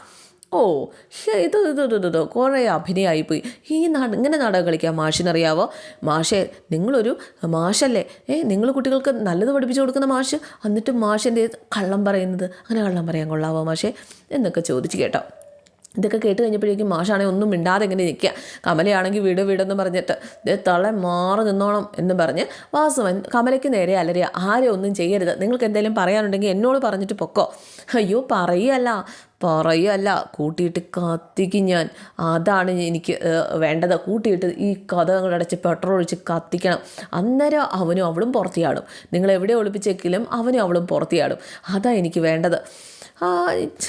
ഓ ഇത് ഇത് ഇത് ഇത് കുറേ അഭിനയമായിപ്പോയി ഈ നാട് ഇങ്ങനെ നാടകം കളിക്കാം മാഷിനറിയാവോ? മാഷെ നിങ്ങളൊരു മാഷല്ലേ? ഏ നിങ്ങൾ കുട്ടികൾക്ക് നല്ലത് പഠിപ്പിച്ചു കൊടുക്കുന്ന മാഷ്? എന്നിട്ട് മാഷിന്റെ കള്ളം പറയുന്നത്. അങ്ങനെ കള്ളം പറയാൻ കൊള്ളാവോ മാഷെ? എന്നൊക്കെ ചോദിച്ചു കേട്ടോ. ഇതൊക്കെ കേട്ട് കഴിഞ്ഞപ്പോഴേക്കും മാഷാണെങ്കിൽ ഒന്നും മിണ്ടാതെ ഇങ്ങനെ നിൽക്കുക കമലയാണെങ്കിൽ വീട് വീടെന്ന് പറഞ്ഞിട്ട് തള മാറി നിന്നോണം എന്ന് പറഞ്ഞ് വാസവൻ കമലയ്ക്ക് നേരെ അലറിയ ആരെ ഒന്നും ചെയ്യരുത്. നിങ്ങൾക്ക് എന്തെങ്കിലും പറയാനുണ്ടെങ്കിൽ എന്നോട് പറഞ്ഞിട്ട് പൊക്കോ. അയ്യോ പറയല്ല. പറയല്ല കൂട്ടിയിട്ട് കത്തിക്കും ഞാൻ. അതാണ് എനിക്ക് വേണ്ടത്. കൂട്ടിയിട്ട് ഈ കഥ അടച്ച് പെട്രോൾ ഒഴിച്ച് കത്തിക്കണം. അന്നേരം അവനും അവളും പുറത്തിയാടും നിങ്ങൾ എവിടെ ഒളിപ്പിച്ചെങ്കിലും അവനും അവളും പുറത്തിയാടും അതാ എനിക്ക് വേണ്ടത്.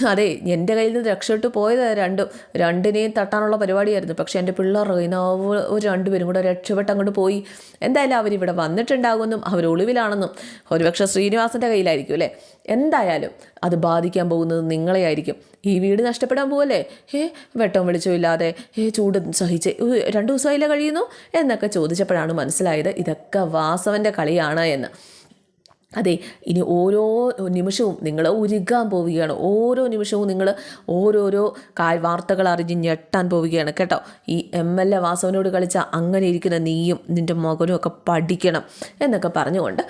അതെ എന്റെ കയ്യിൽ നിന്ന് രക്ഷപ്പെട്ട് പോയത് രണ്ടും രണ്ടിനെയും തട്ടാനുള്ള പരിപാടിയായിരുന്നു. പക്ഷേ എന്റെ പിള്ളേരുടെ കയ്യിൽ ഒരു രണ്ടുപേരും കൂടെ രക്ഷപ്പെട്ട് അങ്ങോട്ട് പോയി. എന്തായാലും അവരിവിടെ വന്നിട്ടുണ്ടാകുമെന്നും അവർ ഒളിവിലാണെന്നും. ഒരുപക്ഷെ ശ്രീനിവാസന്റെ കയ്യിലായിരിക്കും അല്ലേ? എന്തായാലും അത് ബാധിക്കാൻ പോകുന്നത് നിങ്ങളെ ആയിരിക്കും ഈ വീട് നഷ്ടപ്പെടാൻ പോവല്ലേ? ഏ വെട്ടം വെളിച്ചമില്ലാതെ ഏ ചൂട് സഹിച്ച് രണ്ടു രണ്ട് ദിവസമായില്ലേ കഴിയുന്നു? എന്നൊക്കെ ചോദിച്ചപ്പോഴാണ് മനസ്സിലായത് ഇതൊക്കെ വാസവന്റെ കളിയാണ് എന്ന്. അതെ ഇനി ഓരോ നിമിഷവും നിങ്ങൾ ഉരുകാൻ പോവുകയാണ്. ഓരോ നിമിഷവും നിങ്ങൾ ഓരോരോ കാ വാർത്തകൾ അറിഞ്ഞ് ഞെട്ടാൻ പോവുകയാണ്. കേട്ടോ ഈ എം എൽ എ വാസവനോട് കളിച്ച അങ്ങനെ ഇരിക്കുന്ന നീയും നിന്റെ മകനും ഒക്കെ പഠിക്കണം എന്നൊക്കെ പറഞ്ഞുകൊണ്ട്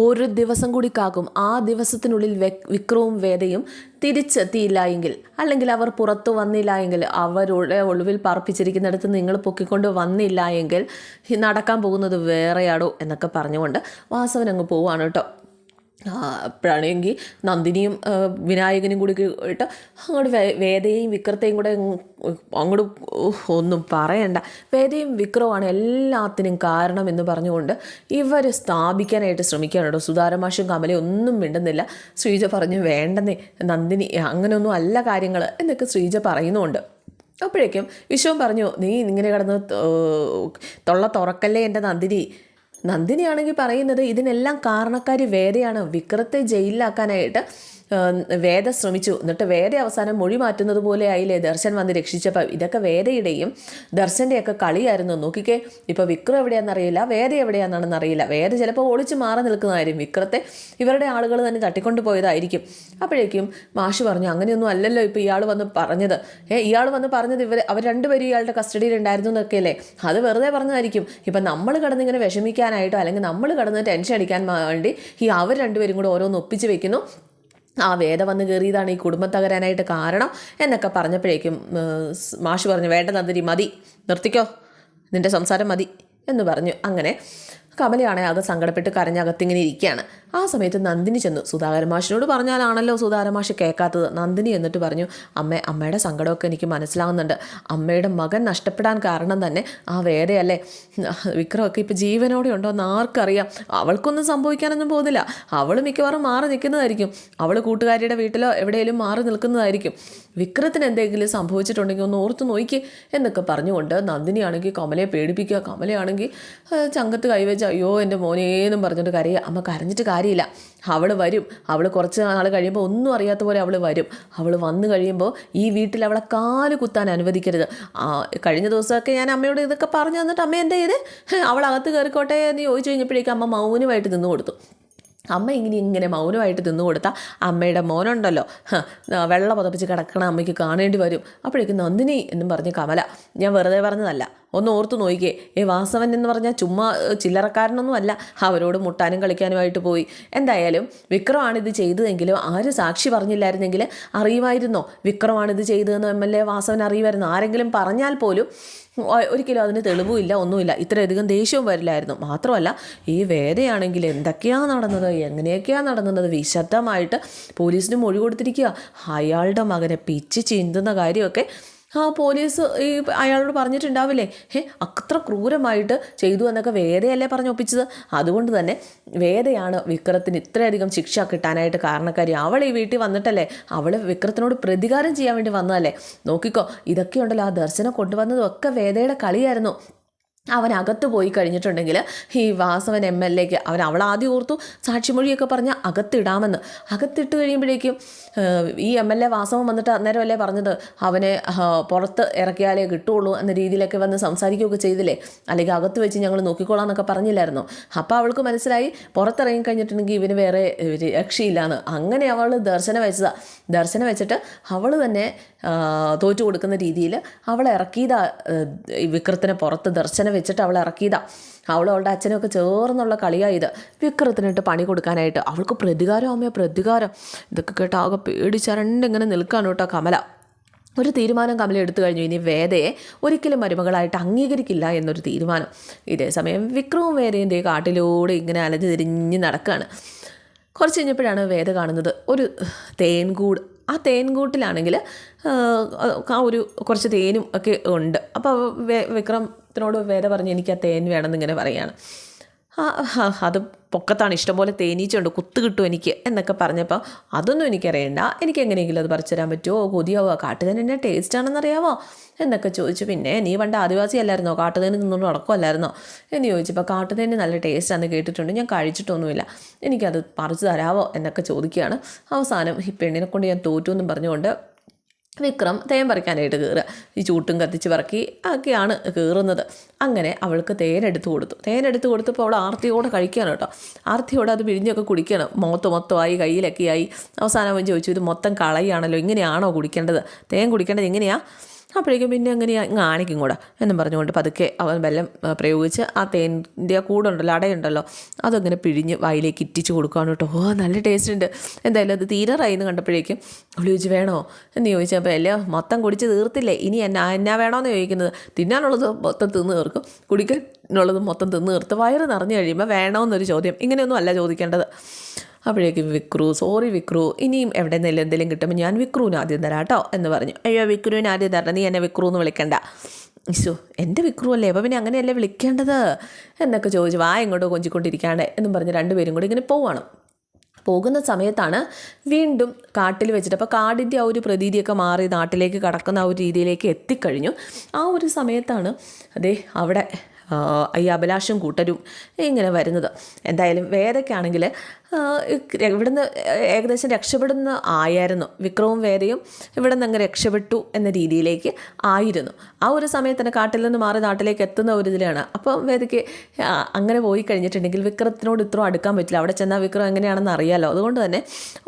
ഒരു ദിവസം കൂടി കാക്കും. ആ ദിവസത്തിനുള്ളിൽ വിക്രവും വേദയും തിരിച്ചെത്തിയില്ല എങ്കിൽ അല്ലെങ്കിൽ അവർ പുറത്തു വന്നില്ല എങ്കിൽ അവരുടെ ഒളിവിൽ പാർപ്പിച്ചിരിക്കുന്നിടത്ത് നിങ്ങൾ പൊക്കിക്കൊണ്ട് വന്നില്ല എങ്കിൽ നടക്കാൻ പോകുന്നത് വേറെയാടോ എന്നൊക്കെ പറഞ്ഞുകൊണ്ട് വാസവൻ അങ്ങ് പോവാണ് കേട്ടോ. അപ്പോഴാണെങ്കിൽ നന്ദിനിയും വിനായകനും കൂടി ഇട്ട് അങ്ങോട്ട് വേദയും വിക്രത്തെയും കൂടെ അങ്ങോട്ട് ഒന്നും പറയണ്ട. വേദയും വിക്രവുമാണ് എല്ലാത്തിനും കാരണം എന്ന് പറഞ്ഞുകൊണ്ട് ഇവർ സ്ഥാപിക്കാനായിട്ട് ശ്രമിക്കുകയാണ് കേട്ടോ. സുധാരമാഷും കമലയും ഒന്നും മിണ്ടുന്നില്ല. ശ്രീജ പറഞ്ഞു വേണ്ടെന്നേ നന്ദിനി അങ്ങനെയൊന്നും അല്ല കാര്യങ്ങൾ എന്നൊക്കെ ശ്രീജ പറയുന്നുമുണ്ട് അപ്പോഴേക്കും വിശ്വം പറഞ്ഞു നീ ഇങ്ങനെ കിടന്ന് തൊള്ള തുറക്കല്ലേ എന്റെ നന്ദിനി? നന്ദിനിയാണെങ്കിൽ പറയുന്നത് ഇതിനെല്ലാം കാരണക്കാരി വേദയാണ് വിക്രത്തെ ജയിലിലാക്കാനായിട്ട് വേദ ശ്രമിച്ചു. എന്നിട്ട് വേദ അവസാനം മൊഴി മാറ്റുന്നത് പോലെ ആയില്ലേ ദർശൻ വന്ന് രക്ഷിച്ചപ്പോൾ ഇതൊക്കെ വേദയുടെയും ദർശന്റെയൊക്കെ കളിയായിരുന്നു. നോക്കിക്കേ ഇപ്പോൾ വിക്രം എവിടെയാണെന്നറിയില്ല വേദ എവിടെയാണെന്നാണെന്ന് അറിയില്ല. വേദ ചിലപ്പോൾ ഒളിച്ച് മാറി നിൽക്കുന്നതായിരിക്കും. വിക്രത്തെ ഇവരുടെ ആളുകൾ തന്നെ തട്ടിക്കൊണ്ട് പോയതായിരിക്കും. അപ്പോഴേക്കും മാഷ് പറഞ്ഞു അങ്ങനെയൊന്നും അല്ലല്ലോ ഇപ്പോൾ ഇയാൾ വന്ന് പറഞ്ഞത്. ഏ ഇയാൾ വന്ന് പറഞ്ഞത് ഇവർ അവർ രണ്ടുപേരും ഇയാളുടെ കസ്റ്റഡിയിലുണ്ടായിരുന്നു എന്നൊക്കെയല്ലേ? അത് വെറുതെ പറഞ്ഞതായിരിക്കും. ഇപ്പം നമ്മൾ കിടന്നിങ്ങനെ വിഷമിക്കാനായിട്ടോ അല്ലെങ്കിൽ നമ്മൾ കിടന്ന് ടെൻഷൻ അടിക്കാൻ വേണ്ടി ഈ അവർ രണ്ടുപേരും കൂടെ ഓരോന്ന് ഒപ്പിച്ച് വെക്കുന്നു. ആ വേദ വന്ന് കയറിയതാണ് ഈ കുടുംബം തകരാനായിട്ട് കാരണം എന്നൊക്കെ പറഞ്ഞപ്പോഴേക്കും മാഷ് പറഞ്ഞു വേണ്ട നന്ദിനി മതി നിർത്തിക്കോ നിന്റെ സംസാരം മതി എന്ന് പറഞ്ഞു. അങ്ങനെ കമലയാണെ ആകെ സങ്കടപ്പെട്ട് കരഞ്ഞകത്തിങ്ങനെ ഇരിക്കുകയാണ്. ആ സമയത്ത് നന്ദിനി ചെന്നു. സുധാകരൻ മാഷിനോട് പറഞ്ഞാലാണല്ലോ സുധാകരൻ മാഷ് കേൾക്കാത്തത്. നന്ദിനി എന്നിട്ട് പറഞ്ഞു അമ്മ അമ്മയുടെ സങ്കടമൊക്കെ എനിക്ക് മനസ്സിലാവുന്നുണ്ട്. അമ്മയുടെ മകൻ നഷ്ടപ്പെടാൻ കാരണം തന്നെ ആ വേദയല്ലേ. വിക്രമൊക്കെ ഇപ്പോൾ ജീവനോടെ ഉണ്ടോ എന്ന് ആർക്കറിയാം. അവൾക്കൊന്നും സംഭവിക്കാനൊന്നും പോകുന്നില്ല. അവൾ മിക്കവാറും മാറി നിൽക്കുന്നതായിരിക്കും. അവൾ കൂട്ടുകാരിയുടെ വീട്ടിലോ എവിടെയെങ്കിലും മാറി നിൽക്കുന്നതായിരിക്കും. വിക്രത്തിന് എന്തെങ്കിലും സംഭവിച്ചിട്ടുണ്ടെങ്കിൽ ഒന്ന് ഓർത്ത് നോക്കി എന്നൊക്കെ പറഞ്ഞുകൊണ്ട് നന്ദിനിയാണെങ്കിൽ കമലയെ പേടിപ്പിക്കുക. കമലയാണെങ്കിൽ ചങ്കത്ത് കൈവച്ച് അയ്യോ എന്റെ മോനേന്നും പറഞ്ഞിട്ട് കരയുക അമ്മ കരഞ്ഞിട്ട് കാര്യമില്ല. അവൾ വരും. അവൾ കുറച്ച് നാൾ കഴിയുമ്പോൾ ഒന്നും അറിയാത്ത പോലെ അവൾ വരും. അവൾ വന്നു കഴിയുമ്പോൾ ഈ വീട്ടിൽ അവളെ കാൽ കുത്താൻ അനുവദിക്കരുത്. കഴിഞ്ഞ ദിവസമൊക്കെ ഞാൻ അമ്മയോട് ഇതൊക്കെ പറഞ്ഞു തന്നിട്ട് അമ്മ എന്താ ചെയ്ത്? അവൾ അകത്ത് കയറിക്കോട്ടെ എന്ന് ചോദിച്ചു കഴിഞ്ഞപ്പോഴേക്കും അമ്മ മൗനമായിട്ട് നിന്ന് കൊടുത്തു. അമ്മ ഇങ്ങനെ ഇങ്ങനെ മൗനമായിട്ട് തിന്നു കൊടുത്താൽ അമ്മയുടെ മോനുണ്ടല്ലോ. വെള്ളം പുതപ്പിച്ച് കിടക്കണ അമ്മയ്ക്ക് കാണേണ്ടി വരും. അപ്പോഴേക്കും നന്ദിനി എന്നും പറഞ്ഞ് കമല ഞാൻ വെറുതെ പറഞ്ഞതല്ല ഒന്ന് ഓർത്ത് നോക്കിയേ. ഏ വാസവൻ എന്ന് പറഞ്ഞാൽ ചുമ്മാ ചില്ലറക്കാരനൊന്നും അല്ല അവരോട് മുട്ടാനും കളിക്കാനുമായിട്ട് പോയി. എന്തായാലും വിക്രമാണിത് ചെയ്തതെങ്കിലും ആരും സാക്ഷി പറഞ്ഞില്ലായിരുന്നെങ്കിൽ അറിയുമായിരുന്നോ? വിക്രമാണിത് ചെയ്തതെന്ന് എം എൽ എ വാസവൻ അറിയുമായിരുന്നു. ആരെങ്കിലും പറഞ്ഞാൽ പോലും ഒരിക്കലും അതിന് തെളിവുമില്ല ഒന്നുമില്ല. ഇത്രയധികം ദേഷ്യവും വരില്ലായിരുന്നു. മാത്രമല്ല ഈ വേദയാണെങ്കിൽ എന്തൊക്കെയാണ് നടന്നത് എങ്ങനെയൊക്കെയാണ് നടന്നത്? വിശദമായിട്ട് പോലീസിന് മൊഴി കൊടുത്തിരിക്കുക. അയാളുടെ മകനെ പിച്ച് ചിന്തുന്ന കാര്യമൊക്കെ ആ പോലീസ് ഈ അയാളോട് പറഞ്ഞിട്ടുണ്ടാവില്ലേ? ഹേ അത്ര ക്രൂരമായിട്ട് ചെയ്തു എന്നൊക്കെ വേദയല്ലേ പറഞ്ഞൊപ്പിച്ചത് അതുകൊണ്ട് തന്നെ വേദയാണ് വിക്രത്തിന് ഇത്രയധികം ശിക്ഷ കിട്ടാനായിട്ട് കാരണക്കാരി. അവൾ ഈ വീട്ടിൽ വന്നിട്ടല്ലേ? അവൾ വിക്രത്തിനോട് പ്രതികാരം ചെയ്യാൻ വേണ്ടി വന്നതല്ലേ? നോക്കിക്കോ ഇതൊക്കെ ഉണ്ടല്ലോ ആ ദർശനം കൊണ്ടുവന്നതും ഒക്കെ വേദയുടെ കളിയായിരുന്നു. അവൻ അകത്ത് പോയി കഴിഞ്ഞിട്ടുണ്ടെങ്കിൽ ഈ വാസവൻ എം എൽ എക്ക് അവൻ അവൾ ആദ്യം ഓർത്തു സാക്ഷിമൊഴിയൊക്കെ പറഞ്ഞ് അകത്തിടാമെന്ന്. അകത്തിട്ട് കഴിയുമ്പോഴേക്കും ഈ എം എൽ എ വാസവൻ വന്നിട്ട് അന്നേരമല്ലേ പറഞ്ഞത്? അവനെ പുറത്ത് ഇറക്കിയാലേ കിട്ടുള്ളൂ എന്ന രീതിയിലൊക്കെ വന്ന് സംസാരിക്കുകയൊക്കെ ചെയ്തില്ലേ? അല്ലെങ്കിൽ അകത്ത് വെച്ച് ഞങ്ങൾ നോക്കിക്കോളാം എന്നൊക്കെ പറഞ്ഞില്ലായിരുന്നു? അപ്പോൾ അവൾക്ക് മനസ്സിലായി പുറത്തിറങ്ങി കഴിഞ്ഞിട്ടുണ്ടെങ്കിൽ ഇവന് വേറെ രക്ഷയില്ലാന്ന്. അങ്ങനെ അവൾ ദർശനം വെച്ചതാ. ദർശനം വെച്ചിട്ട് അവൾ തന്നെ തോറ്റു കൊടുക്കുന്ന രീതിയിൽ അവളെ ഇറക്കിയതാ വിക്രത്തിനെ പുറത്ത് ദർശനം വെച്ചിട്ട് അവൾ ഇറക്കിയതാ. അവളും അവളുടെ അച്ഛനൊക്കെ ചേർന്നുള്ള കളിയായത്. വിക്രത്തിനിട്ട് പണി കൊടുക്കാനായിട്ട്. അവൾക്ക് പ്രതികാരം അമ്മയോ പ്രതികാരം. ഇതൊക്കെ കേട്ട് ആകെ പേടിച്ചരണ്ടിങ്ങനെ നിൽക്കാണ് കേട്ടോ കമല. ഒരു തീരുമാനം കമല എടുത്തു കഴിഞ്ഞു. ഇനി വേദയെ ഒരിക്കലും മരുമകളായിട്ട് അംഗീകരിക്കില്ല എന്നൊരു തീരുമാനം. ഇതേ സമയം വിക്രവും വേദയും കാട്ടിലൂടെ ഇങ്ങനെ അലഞ്ഞു തിരിഞ്ഞ് നടക്കുകയാണ് കുറച്ച് കഴിഞ്ഞപ്പോഴാണ് വേദ കാണുന്നത് ഒരു തേൻകൂട്. ആ തേൻകൂട്ടിലാണെങ്കിൽ ആ ഒരു കുറച്ച് തേനും ഒക്കെ ഉണ്ട്. അപ്പോൾ വേ- വിക്രമത്തിനോട് വേറെ പറഞ്ഞ് എനിക്ക് ആ തേൻ വേണമെന്നിങ്ങനെ പറയാണ്. അത് പൊക്കത്താണ്. ഇഷ്ടംപോലെ തേനീച്ചുണ്ട് കുത്ത് കിട്ടും എനിക്ക് എന്നൊക്കെ പറഞ്ഞപ്പോൾ അതൊന്നും എനിക്കറിയണ്ട. എനിക്ക് എങ്ങനെയെങ്കിലും അത് പറിച്ചു തരാൻ പറ്റുമോ? കൊതിയാവോ? കാട്ടുതേൻ എന്നെ ടേസ്റ്റ് ആണെന്നറിയാവോ എന്നൊക്കെ ചോദിച്ചു. പിന്നെ നീ പണ്ട് ആദിവാസി അല്ലായിരുന്നോ? കാട്ടുതേന് നിന്നുകൊണ്ട് നടക്കുമല്ലായിരുന്നോ എന്ന് ചോദിച്ചപ്പോൾ കാട്ടുതേന് നല്ല ടേസ്റ്റ് ആണെന്ന് കേട്ടിട്ടുണ്ട്. ഞാൻ കഴിച്ചിട്ടൊന്നുമില്ല. എനിക്കത് പറിച്ചു തരാവോ? എന്നൊക്കെ ചോദിക്കുകയാണ്. അവസാനം ഈ പെണ്ണിനെ കൊണ്ട് ഞാൻ തോറ്റു എന്നും പറഞ്ഞുകൊണ്ട് വിക്രം തേൻ പറിക്കാനായിട്ട് കയറുക. ഈ ചൂട്ടും കത്തിച്ച് പറക്കി ഒക്കെയാണ് കയറുന്നത്. അങ്ങനെ അവൾക്ക് തേനെടുത്ത് കൊടുത്തു. തേനെടുത്ത് കൊടുത്തപ്പോൾ അവൾ ആർത്തിയോടെ കഴിക്കുകയാണ് കേട്ടോ. ആർത്തിയോടെ അത് പിഴിഞ്ഞൊക്കെ കുടിക്കണം മുഖത്ത് മൊത്തമായി കയ്യിലൊക്കെയായി. അവസാനം ചോദിച്ചു ഇത് മൊത്തം കളയാണല്ലോ? ഇങ്ങനെയാണോ കുടിക്കേണ്ടത്? തേൻ കുടിക്കേണ്ടത് എങ്ങനെയാണ് അപ്പോഴേക്കും പിന്നെ അങ്ങനെ കാണിക്കും കൂടെ എന്നും പറഞ്ഞുകൊണ്ട് പതുക്കെ അവൻ വെല്ലം പ്രയോഗിച്ച് ആ തേന്റെ കൂടുണ്ടല്ലോ അടയുണ്ടല്ലോ അതങ്ങനെ പിഴിഞ്ഞ് വായിലേക്ക് ഇറ്റിച്ച് കൊടുക്കുകയാണ് കേട്ടോ. ഓ നല്ല ടേസ്റ്റ് ഉണ്ട്. എന്തായാലും അത് തീരാറായി എന്ന് കണ്ടപ്പോഴേക്കും അവൾ ചോദിച്ചു വേണോ? എന്ന് ചോദിച്ചപ്പോൾ അല്ലേ മൊത്തം കുടിച്ച് തീർത്തില്ലേ? ഇനി എന്നാ എന്നാ വേണോന്ന് ചോദിക്കുന്നത്? തിന്നാനുള്ളത് മൊത്തം തിന്ന് തീർക്കും. കുടിക്കാനുള്ളത് മൊത്തം തിന്ന് തീർത്ത് വയറ് നിറഞ്ഞു കഴിയുമ്പോൾ വേണമെന്നൊരു ചോദ്യം. ഇങ്ങനെയൊന്നും അല്ല ചോദിക്കേണ്ടത്. അപ്പോഴേക്കും വിക്രു സോറി വിക്രു ഇനിയും എവിടെ നിന്നെങ്കിലും എന്തെങ്കിലും കിട്ടുമ്പോൾ ഞാൻ വിക്രുവിന് ആദ്യം തരാം കേട്ടോ എന്ന് പറഞ്ഞു. അയ്യോ വിക്രുവിന് ആദ്യം തരണം നീ എന്നെ വിക്രു എന്ന് വിളിക്കണ്ട. ഇശോ എന്റെ വിക്രു അല്ലേ? അപ്പോൾ പിന്നെ അങ്ങനെയല്ലേ വിളിക്കേണ്ടത്? എന്നൊക്കെ ചോദിച്ചു വാ ഇങ്ങോട്ട് കൊഞ്ചിക്കൊണ്ടിരിക്കാണ്ട് എന്നും പറഞ്ഞ് രണ്ടുപേരും കൂടി ഇങ്ങനെ പോവാണ്. പോകുന്ന സമയത്താണ് വീണ്ടും കാട്ടിൽ വെച്ചിട്ട് അപ്പോൾ കാടിന്റെ ആ ഒരു പ്രതീതിയൊക്കെ മാറി നാട്ടിലേക്ക് കടക്കുന്ന ആ ഒരു രീതിയിലേക്ക് എത്തിക്കഴിഞ്ഞു. ആ ഒരു സമയത്താണ് അതേ അവിടെ ഈ അഭിലാഷും കൂട്ടരും ഇങ്ങനെ വരുന്നത്. എന്തായാലും വേദയ്ക്കാണെങ്കിൽ ഇവിടുന്ന് ഏകദേശം രക്ഷപ്പെടുന്ന ആയായിരുന്നു. വിക്രവും വേദയും ഇവിടെ നിന്ന് അങ്ങ് രക്ഷപ്പെട്ടു എന്ന രീതിയിലേക്ക് ആയിരുന്നു. ആ ഒരു സമയത്ത് തന്നെ കാട്ടിൽ നിന്ന് മാറി നാട്ടിലേക്ക് എത്തുന്ന ഒരു ഇതിലാണ്. അപ്പോൾ വേദയ്ക്ക് അങ്ങനെ പോയി കഴിഞ്ഞിട്ടുണ്ടെങ്കിൽ വിക്രത്തിനോട് ഇത്രയും അടുക്കാൻ പറ്റില്ല. അവിടെ ചെന്നാൽ വിക്രം എങ്ങനെയാണെന്ന് അറിയാലോ. അതുകൊണ്ട് തന്നെ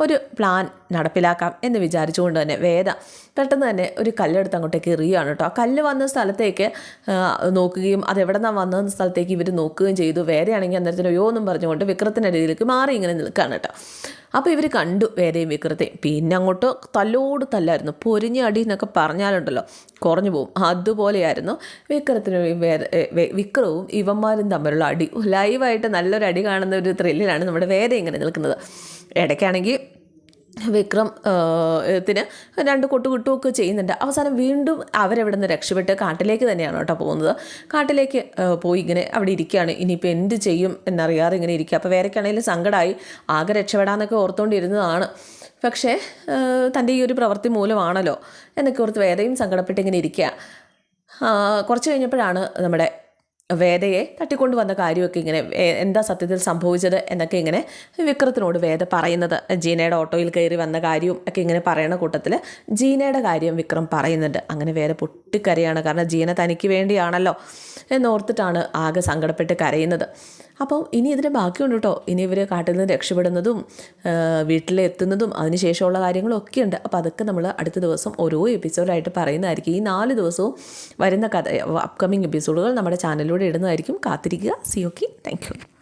ഒരു പ്ലാൻ നടപ്പിലാക്കാം എന്ന് വിചാരിച്ചുകൊണ്ട് തന്നെ വേദ പെട്ടെന്ന് തന്നെ ഒരു കല്ലെടുത്ത് അങ്ങോട്ടേക്ക് എറിയുകയാണ് കേട്ടോ. ആ കല്ല് വന്ന സ്ഥലത്തേക്ക് നോക്കുകയും അത് എവിടെ നിന്നാണ് വന്ന സ്ഥലത്തേക്ക് ഇവർ നോക്കുകയും ചെയ്തു. വേദയാണെങ്കിൽ അന്നേരത്തിന് അയ്യോ എന്നും പറഞ്ഞുകൊണ്ട് വിക്രത്തിന്റെ രീതിയിലേക്ക് മാറി ഇങ്ങനെ ഇങ്ങനെ നിൽക്കുകയാണ് കേട്ടോ. അപ്പോൾ ഇവർ കണ്ടു വേദയും വിക്രത്തെ പിന്നെ അങ്ങോട്ട് തല്ലോട് തല്ലായിരുന്നു. പൊരിഞ്ഞ അടി എന്നൊക്കെ പറഞ്ഞാലുണ്ടല്ലോ കുറഞ്ഞു പോകും. അതുപോലെയായിരുന്നു വിക്രത്തിനും വിക്രവും ഇവന്മാരും തമ്മിലുള്ള അടി. ലൈവായിട്ട് നല്ലൊരു അടി കാണുന്ന ഒരു ത്രില്ലിലാണ് നമ്മുടെ വേദ ഇങ്ങനെ നിൽക്കുന്നത്. ഇടയ്ക്കാണെങ്കിൽ വിക്രം ത്തിന് രണ്ട് കൊട്ടു കിട്ടുകയൊക്കെ ചെയ്യുന്നുണ്ട്. അവസാനം വീണ്ടും അവരവിടെ നിന്ന് രക്ഷപ്പെട്ട് കാട്ടിലേക്ക് തന്നെയാണ് കേട്ടോ പോകുന്നത്. കാട്ടിലേക്ക് പോയി ഇങ്ങനെ അവിടെ ഇരിക്കുകയാണ്. ഇനിയിപ്പോൾ എന്ത് ചെയ്യും എന്നറിയാതെ ഇങ്ങനെ ഇരിക്കുക. അപ്പോൾ വേറെക്കാണെങ്കിലും സങ്കടമായി ആകെ രക്ഷപ്പെടാമെന്നൊക്കെ ഓർത്തുകൊണ്ടിരുന്നതാണ് പക്ഷേ തന്റെ ഈ ഒരു പ്രവൃത്തി മൂലമാണല്ലോ എന്നൊക്കെ ഓർത്ത് വേറെയും സങ്കടപ്പെട്ട് ഇങ്ങനെ ഇരിക്കുക. കുറച്ച് കഴിഞ്ഞപ്പോഴാണ് നമ്മുടെ വേദയെ തട്ടിക്കൊണ്ടു വന്ന കാര്യമൊക്കെ ഇങ്ങനെ എന്താ സത്യത്തിൽ സംഭവിച്ചത് എന്നൊക്കെ ഇങ്ങനെ വിക്രത്തിനോട് വേദ പറയുന്നത്. ജീനയുടെ ഓട്ടോയിൽ കയറി വന്ന കാര്യവും ഒക്കെ ഇങ്ങനെ പറയണ കൂട്ടത്തിൽ ജീനയുടെ കാര്യം വിക്രം പറയുന്നുണ്ട്. അങ്ങനെ വേദ പൊട്ടിക്കരയാണ്. കാരണം ജീന തനിക്ക് വേണ്ടിയാണല്ലോ എന്നോർത്തിട്ടാണ് ആകെ സങ്കടപ്പെട്ട് കരയുന്നത്. അപ്പോൾ ഇനി ഇതിന്റെ ബാക്കിയുണ്ട് കേട്ടോ ഇനി ഇവർ കാട്ടിൽ നിന്ന് രക്ഷപ്പെടുന്നതും വീട്ടിലെത്തുന്നതും അതിനുശേഷമുള്ള കാര്യങ്ങളൊക്കെ ഉണ്ട്. അപ്പോൾ അതൊക്കെ നമ്മൾ അടുത്ത ദിവസം ഓരോ എപ്പിസോഡായിട്ട് പറയുന്നതായിരിക്കും. ഈ നാല് ദിവസവും വരുന്ന കഥ അപ്കമിങ് എപ്പിസോഡുകൾ നമ്മുടെ ചാനലിലൂടെ ഇടുന്നതായിരിക്കും. കാത്തിരിക്കുക. C okay thank